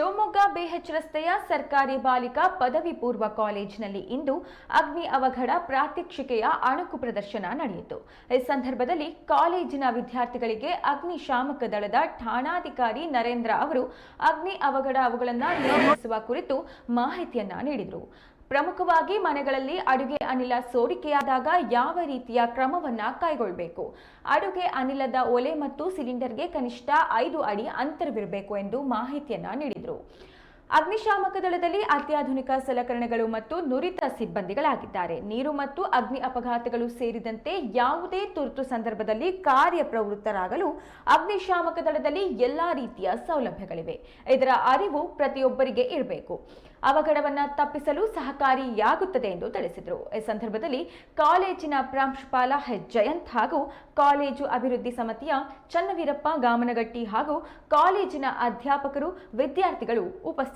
Shivamogga BH ರಸ್ತೆಯ ಸರ್ಕಾರಿ ಬಾಲಿಕಾ ಪದವಿ ಪೂರ್ವ ಕಾಲೇಜಿನಲ್ಲಿ ಇಂದು ಅಗ್ನಿ ಅವಘಡ ಪ್ರಾತ್ಯಕ್ಷಿಕೆಯ ಅಣುಕು ಪ್ರದರ್ಶನ ನಡೆಯಿತು. ಈ ಸಂದರ್ಭದಲ್ಲಿ ಕಾಲೇಜಿನ ವಿದ್ಯಾರ್ಥಿಗಳಿಗೆ ಅಗ್ನಿಶಾಮಕ ದಳದ ಠಾಣಾಧಿಕಾರಿ ನರೇಂದ್ರ ಅವರು ಅಗ್ನಿ ಅವಘಡ ಅವುಗಳನ್ನು ನಿರ್ವಹಿಸುವ ಕುರಿತು ಮಾಹಿತಿಯನ್ನ ನೀಡಿದರು. ಪ್ರಮುಖವಾಗಿ ಮನೆಗಳಲ್ಲಿ ಅಡುಗೆ ಅನಿಲ ಸೋರಿಕೆಯಾದಾಗ ಯಾವ ರೀತಿಯ ಕ್ರಮವನ್ನ ಕೈಗೊಳ್ಳಬೇಕು ಅಡುಗೆ ಅನಿಲದ ಒಲೆ ಮತ್ತು ಸಿಲಿಂಡರ್ಗೆ ಕನಿಷ್ಠ ಐದು ಅಡಿ ಅಂತರವಿರಬೇಕು ಎಂದು ಮಾಹಿತಿಯನ್ನ ನೀಡಿದರು. ಅಗ್ನಿಶಾಮಕ ದಳದಲ್ಲಿ ಅತ್ಯಾಧುನಿಕ ಸಲಕರಣೆಗಳು ಮತ್ತು ನುರಿತ ಸಿಬ್ಬಂದಿಗಳಾಗಿದ್ದಾರೆ. ನೀರು ಮತ್ತು ಅಗ್ನಿ ಅಪಘಾತಗಳು ಸೇರಿದಂತೆ ಯಾವುದೇ ತುರ್ತು ಸಂದರ್ಭದಲ್ಲಿ ಕಾರ್ಯಪ್ರವೃತ್ತರಾಗಲು ಅಗ್ನಿಶಾಮಕ ದಳದಲ್ಲಿ ಎಲ್ಲಾ ರೀತಿಯ ಸೌಲಭ್ಯಗಳಿವೆ. ಇದರ ಅರಿವು ಪ್ರತಿಯೊಬ್ಬರಿಗೆ ಇರಬೇಕು. ಅವಘಡವನ್ನು ತಪ್ಪಿಸಲು ಸಹಕಾರಿಯಾಗುತ್ತದೆ ಎಂದು ತಿಳಿಸಿದರು. ಈ ಸಂದರ್ಭದಲ್ಲಿ ಕಾಲೇಜಿನ ಪ್ರಾಂಶುಪಾಲ ಎಚ್ ಜಯಂತ್ ಹಾಗೂ ಕಾಲೇಜು ಅಭಿವೃದ್ಧಿ ಸಮಿತಿಯ ಚನ್ನವೀರಪ್ಪ, ಗಾಮನಗಟ್ಟಿ ಹಾಗೂ ಕಾಲೇಜಿನ ಅಧ್ಯಾಪಕರು, ವಿದ್ಯಾರ್ಥಿಗಳು ಉಪಸ್ಥಿತರಿದ್ದರು.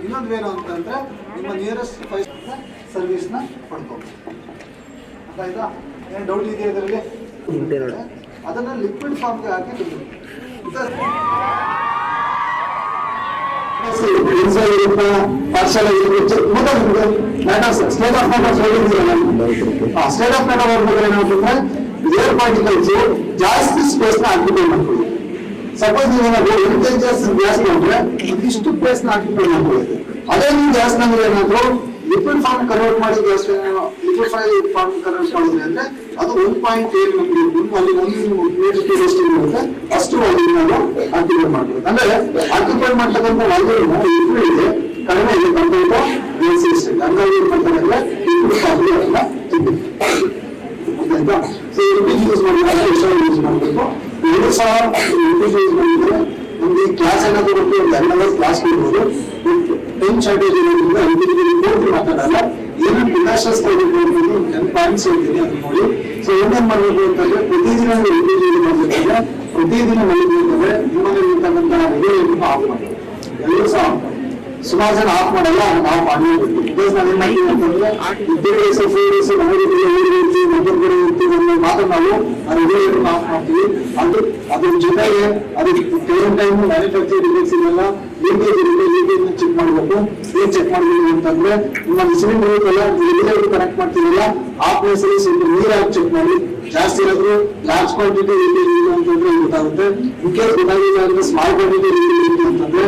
ಇನ್ನೊಂದು ಏನು ಅಂತಂದ್ರೆ ನಿಮ್ಮ ನಿಯರೆಸ್ಟ್ ಫೈವ್ ಸರ್ವಿಸ್ನ ಪಡ್ಕೋಬೇಕು ಆಯ್ತಾ ಏನು ಡೌಟ್ ಇದೆಯಾ ಇದರಲ್ಲಿ ಅದನ್ನ ಲಿಕ್ವಿಡ್ ಫಾರ್ಮ್ಗೆ ಹಾಕಿ ಬಿಡ್ಬೇಕು. ಇನ್ಸೈಡ್ ಇರುತ್ತೆ ಪಾರ್ಸಲ್ ಇರುತ್ತೆ state of matter state of matter ಬರ್ಬೇಕಾದ್ರೆ ಏನಾಗ್ತಂದ್ರೆ ಏರ್ ಪಾರ್ಟಿಕಲ್ಸ್ ಜಾಸ್ತಿ ಸ್ಪೇಸ್ ನ ಆಕ್ಯುಪೈ ಮಾಡ್ಕೊಳ್ಳಿ ಸಪೋಸ್ ನೀವು ಇಂಟೆಲಿಜೆನ್ಸ್ ಗ್ಯಾಸ್ ಮಾಡಿದ್ರೆ ಇಷ್ಟು ಪ್ಲೇಸ್ ನ ಆಕ್ಯುಪೈ ಮಾಡ್ಕೊಳ್ಳಿ ಅದೇ ನೀವು ಗ್ಯಾಸ್ ನಮಗೆ ಏನಾದ್ರು ಲಿಕ್ವಿಡ್ ಫಾರ್ಮ್ ಕನ್ವರ್ಟ್ ಮಾಡಿ ಗ್ಯಾಸ್ ಲಿಕ್ವಿಡ್ ಫಾರ್ಮ್ ಕನ್ವರ್ಟ್ ಮಾಡಿದ್ರೆ ಅದು ಒನ್ ಪಾಯಿಂಟ್ ಏಟ್ ಅಲ್ಲಿ ಒಂದು ಪ್ಲೇಟ್ ಎಷ್ಟು ಇರುತ್ತೆ. ಅಷ್ಟು ವಾಲ್ಯೂಮ್ ನಾವು ಮಾಡ್ಬೋದು ಅಂದ್ರೆ ಮಾಡ್ತಕ್ಕಂಥ ವಾಲ್ಯೂಮ್ ಇದೆ. ಕಡಿಮೆ ಇದೆ. ಕಂಪೇರ್ ಟು ಹಂಗಾಗಿ ಏನ್ ಮಾಡ್ತಾರೆ ಸೊ ರಿಪೀಟ್ ಯೂಸ್ ಯೂಸ್ ಮಾಡಬೇಕು. ಸಹ ರಿಪೀಟ್ ಯೂಸ್ ಮಾಡಿದ್ರೆ ನಮ್ಗೆ ಕ್ಲಾಸ್ ಕೊಟ್ಟು ಒಂದು ಕ್ಲಾಸ್ ಕೊಡ್ಬೋದು. ಟೆನ್ ಶಾರ್ಟೇಜ್ ಇರೋದ್ರಿಂದ ಪೂರ್ತಿ ಮಾತಾಡಲ್ಲ. ಏನೇನು ತೆಗೆದುಕೊಂಡು ಟೆನ್ ಪಾಯಿಂಟ್ಸ್ ಹೇಳ್ತೀನಿ ಅದು ನೋಡಿ ಸೊ ಏನೇನ್ ಮಾಡ್ಬೇಕು ಅಂತಂದ್ರೆ ಪ್ರತಿದಿನ ಯೂಸ್ ಮಾಡ್ಬೇಕಂದ್ರೆ ಪ್ರತಿದಿನ ಮಲಗಬೇಕಂದ್ರೆ ನಿಮ್ಮಲ್ಲಿ ಇರ್ತಕ್ಕಂಥ ರೆಗ್ಯುಲೇಟರ್ ಆಫ್ ಮಾಡಿ ಎಲ್ಲರೂ ಸಹ ಸುಮಾರು ಜನ ಆಫ್ ಮಾಡಲ್ಲ ನಾವು ಮಾಡಿ ಮಾಡ್ತೀವಿ ಅಂತಂದ್ರೆ ಇಬ್ಬರು ಡೇಸ್ ಫೋರ್ ಡೇಸ್ ಮಾತ್ರ ನಾವು ಆಫ್ ಮಾಡ್ತೀವಿ ಅದು ಅದ್ರ ಜೊತೆಗೆ ಅದಕ್ಕೆ ಟೈಮ್ ಟೈಮ್ ಮ್ಯಾನುಫ್ಯಾಕ್ಚರಿಂಗ್ ಡಿಫೆಕ್ಟ್ಸ್ ಇದೆಲ್ಲ ಲೀಕೇಜ್ ಚೆಕ್ ಮಾಡಬೇಕು? ಏನ್ ಚೆಕ್ ಮಾಡಬೇಕು ಅಂತಂದ್ರೆ, ನಿಮ್ಮ ಸಿಲಿಂಡರ್ ಇರುತ್ತಲ್ಲ ರೆಗ್ಯುಲೇಟರ್ ಕನೆಕ್ಟ್ ಮಾಡ್ತೀವಲ್ಲ ಆ ಪ್ಲೇಸ್ ಅಲ್ಲಿ ಸ್ವಲ್ಪ ನೀರ್ ಹಾಕಿ ಚೆಕ್ ಮಾಡಿ. ಜಾಸ್ತಿ ಏನಾದ್ರು ಲಾರ್ಜ್ ಕ್ವಾಂಟಿಟಿ ಲೀಕೇಜ್ ಅಂತಂದ್ರೆ ಗೊತ್ತಾಗುತ್ತೆ. ಕೇಸ್ ಗೊತ್ತಾಗಿಲ್ಲ ಅಂದ್ರೆ ಸ್ಮಾಲ್ ಕ್ವಾಂಟಿಟಿ ಅಂತಂದ್ರೆ